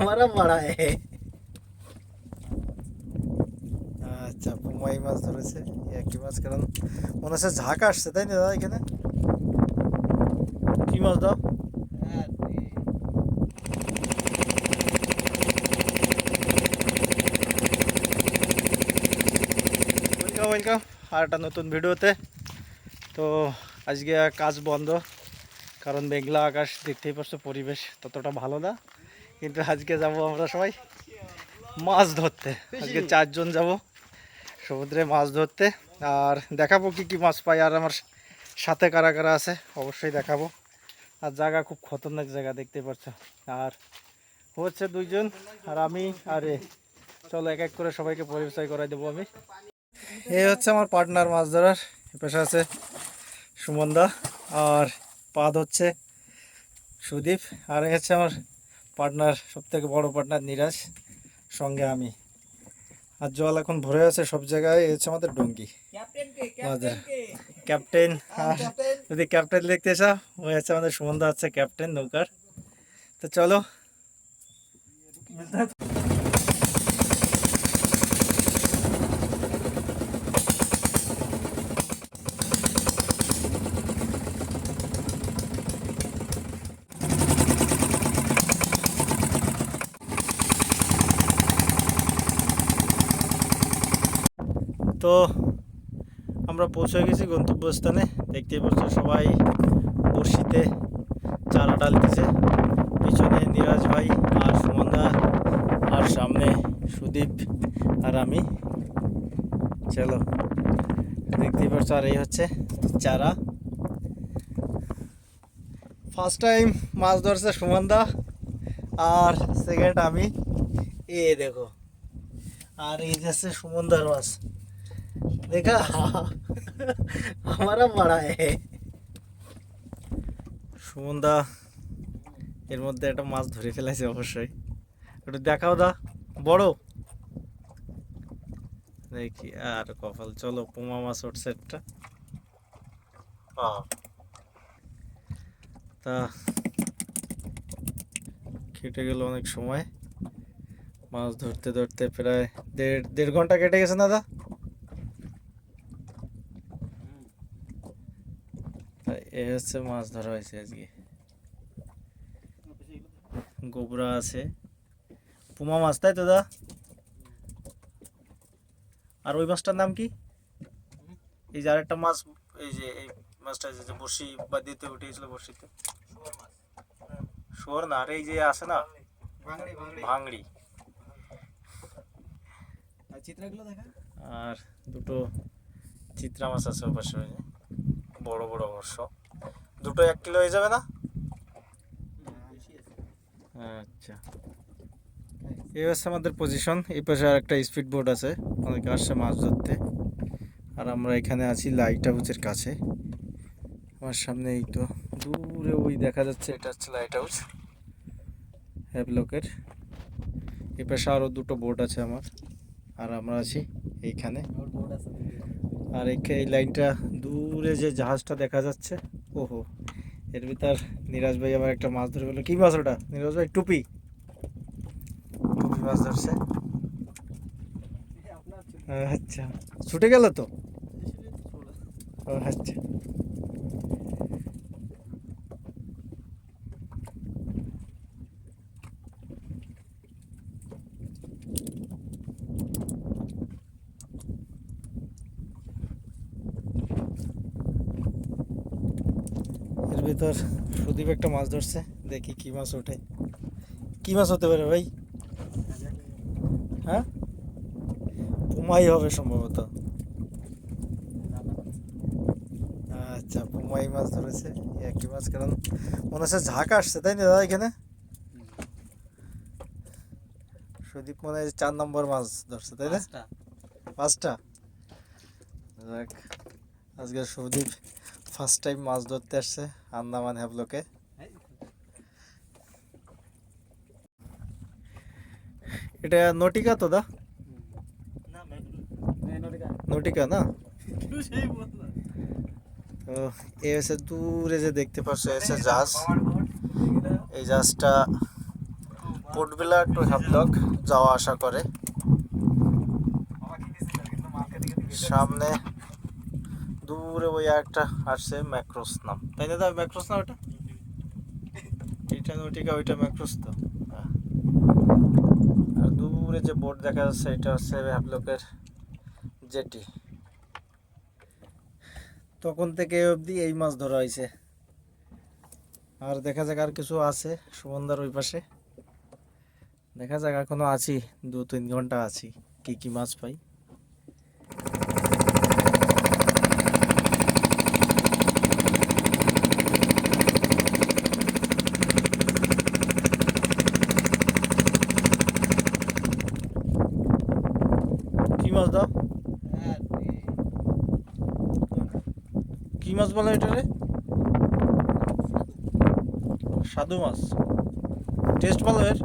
हमारा बड़ा है আচ্ছা পুমাই মাছ ধরেছে একই মাছ কারণ মনে হচ্ছে ঝাঁক আসছে তাই না দাদা এখানে কি মাছ দাও ওয়েলকাম ওয়েলকাম আর একটা নতুন ভিডিওতে তো আজকে কাজ বন্ধ কারণ মেঘলা আকাশ দেখতেই পাচ্ছ পরিবেশ ততটা ভালো না কিন্তু আজকে যাব আমরা সবাই মাছ ধরতে। আজকে চারজন যাব সমুদ্রে মাছ ধরতে। আর দেখাবো কি কি মাছ পাই আর আমার সাথে কারা কারা আছে অবশ্যই দেখাবো। আর জায়গা খুব খতরনাক জায়গা দেখতে পাচ্ছ। আর হচ্ছে দুইজন আর আমি আর চলো এক এক করে সবাইকে পরিচয় করাই দেবো আমি। এই হচ্ছে আমার পার্টনার মাছ ধরার পেশা আছে সুমনদা আর পাদ হচ্ছে সুদীপ আর হচ্ছে আমার পার্টনার সব থেকে বড় পার্টনার নিরাজ সঙ্গে আমি। আর জল এখন ভরে আছে সব জায়গায় হচ্ছে আমাদের ডঙ্গি। ক্যাপ্টেন আর যদি ক্যাপ্টেন দেখতে চাও ওই হচ্ছে আমাদের সুমন্ধ আছে ক্যাপ্টেন নৌকার। তো চলো। তো আমরা পৌঁছে গেছি গন্তব্যস্থানে। দেখতেই পাচ্ছ সবাই বড়শিতে চারা ডালতেছে। পিছনে নিরাজ ভাই আর সুমনদা আর সামনে সুদীপ আর আমি। চলো, দেখতেই পাচ্ছ আর এই হচ্ছে চারা। ফার্স্ট টাইম মাছ ধরছে সুমনদা আর সেকেন্ড আমি। এ দেখো, আর এই যাচ্ছে সুমনদার মাছ। देखा हमारा बड़ा है সুমনদা এর মধ্যে একটা মাছ ধরে ফেলেছে অবশ্যই একটু দেখাও দা বড় দেখি আর কপাল চলো পোমা মাছ উঠছে একটা আহ। তা কেটে গেল অনেক সময় মাছ ধরতে ধরতে প্রায় দেড় দেড় ঘন্টা কেটে গেছে না এ হচ্ছে মাছ ধরা হয়েছে আজকে। গোবরা আছে। পুমা মাছ তাই তো দা? আর ওই মাছটার নাম কি? এই যে আরেকটা মাছ এই যে এই মাছটা যে বড়শি বা দিতে উঠেছিল বড়শিতে। শোর না আর এই যে আছে না? ভাঙড়ি আর দুটো চিত্রা মাছ আছে ওপাশে বড় বড় অবশ্য। দুটো এক কিলো হয়ে যাবে না? আচ্ছা। এই হচ্ছে আমাদের পজিশন এই পাশে আর একটা স্পিড বোট আছে। অনেকে আসছে মাছ ধরতে। আর আমরা এখানে আছি লাইট হাউসের কাছে। আমার সামনে এই তো দূরে ওই দেখা যাচ্ছে, এটা হচ্ছে লাইট হাউস হ্যাভলকের এই পাশে আরও দুটো বোট আছে আমার। আর আমরা আছি এইখানে। আর এই লাইনটা দূরে যে জাহাজটা দেখা যাচ্ছে ওহো, এর ভিতর নিরাজ ভাই আবার একটা মাছ ধরে ফেলল। কি মাছ ওটা? নিরাজ ভাই, টুপি। টুপি মাছ ধরছে। আচ্ছা ছুটে গেল তো? আচ্ছা। ভিতর সুদীপ একটা মাছ ধরছে দেখি কি মাছ ওঠে। কি মাছ হতে পারে ভাই? হ্যাঁ? পুমাই হবে সম্ভবত। আচ্ছা পুমাই মাছ ধরেছে একই মাছ কারণ মনে হচ্ছে ঝাঁক আসছে তাই না দাদা এখানে? সুদীপ মনে হয় চার নম্বর মাছ ধরছে তাই না? পাঁচটা? যাক আজকে সুদীপ ফার্স্ট টাইম মাছ ধরতে আসছে আন্দামান হ্যাবলোকে। এটা নটিকা তো দা? নটিকা না? তো এ হচ্ছে দূরে যে দেখতে পাচ্ছ হচ্ছে জাহাজ। এই জাহাজটা পোর্টবিলা টু হ্যাভলক যাওয়া আসা করে। সামনে দূরে ওই একটা আসছে ম্যাক্রোস নাম তাই দাদা? ম্যাক্রোস না ওটা এইটা নটিকা ওইটা? ম্যাক্রোস তো। হ্যাঁ। আর দূরে যে বোর্ড দেখা যাচ্ছে, এটা হচ্ছে হ্যাভলকের জেটি। তখন থেকে অবধি এই মাছ ধরা হয়েছে। আর দেখা যাক আর কিছু আছে। সুমন্দার ওই পাশে। দেখা যাক, এখনও আছি। দু তিন ঘণ্টা আছি। কি কি মাছ পাই কি মাছ দাও মাছ বলে এটা রে? সাধু মাছ। টেস্ট ভালো এর?